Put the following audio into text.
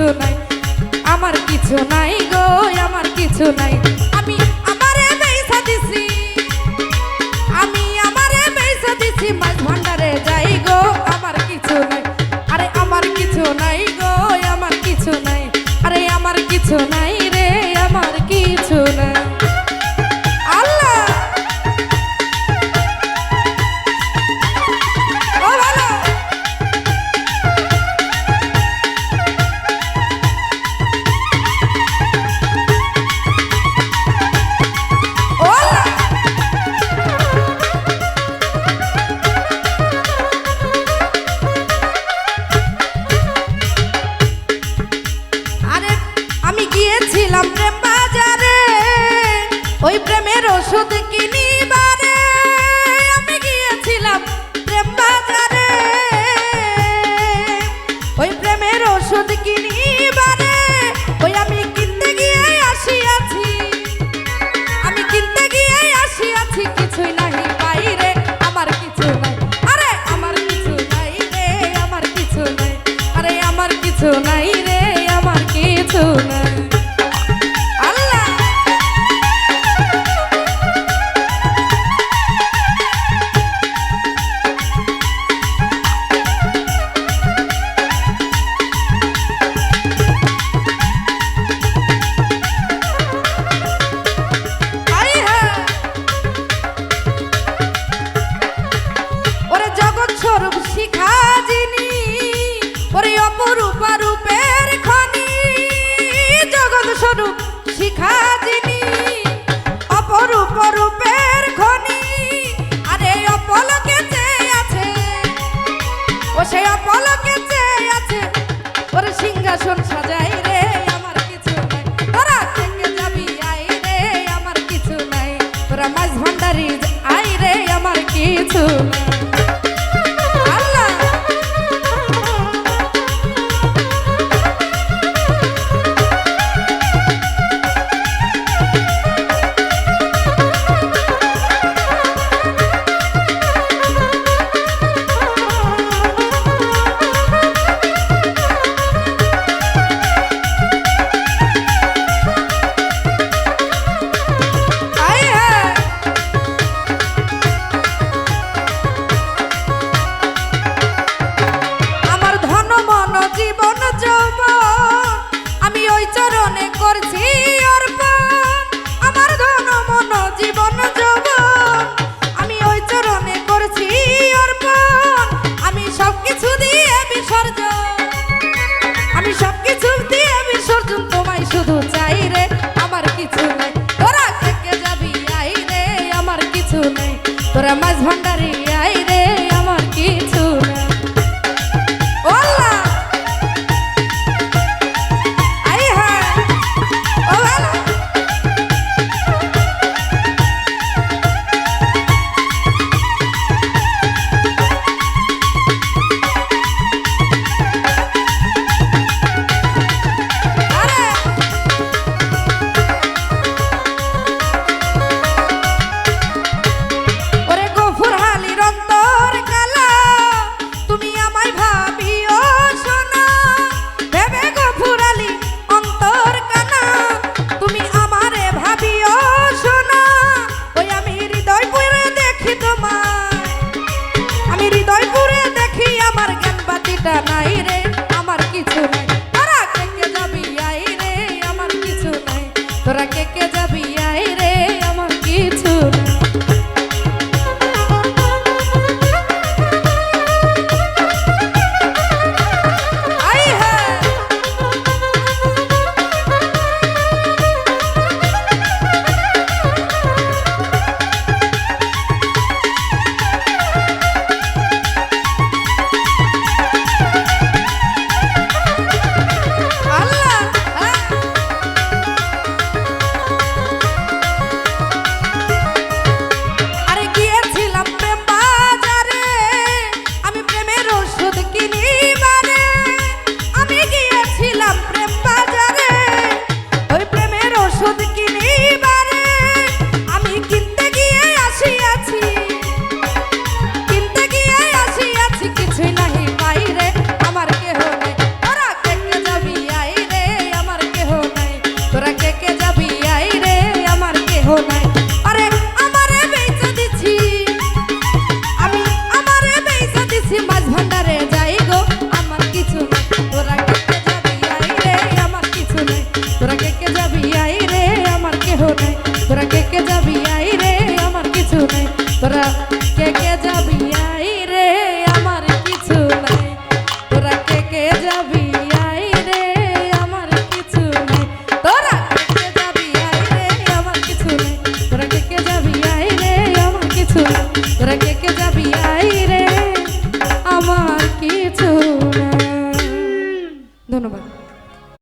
কিছু নাই আমার কিছু নাই গো আমার কিছু নাই। গিয়েছিলাম প্রেম বাজারে ওই প্রেমের ওষুধ কিনিবারে শিখা যিনি, অপরূপ রূপের খনি। আরে অপলকে চেয়ে ও সে অপলকে চেয়ে আছে। ওরে সিংহাসন সাজাই রে, আমার কিছু নাই। তোরা আমার কিছু নাই। মাছ ভান্ডারি আই রে, আমার কিছু নাই। চাই রে আমার কিছু নেই। থেকে যাবি রে আমার কিছু নেই। তোরা মাছ ভান্ডারি তোরা কে কে যাবি? আই রে আমার কেহ না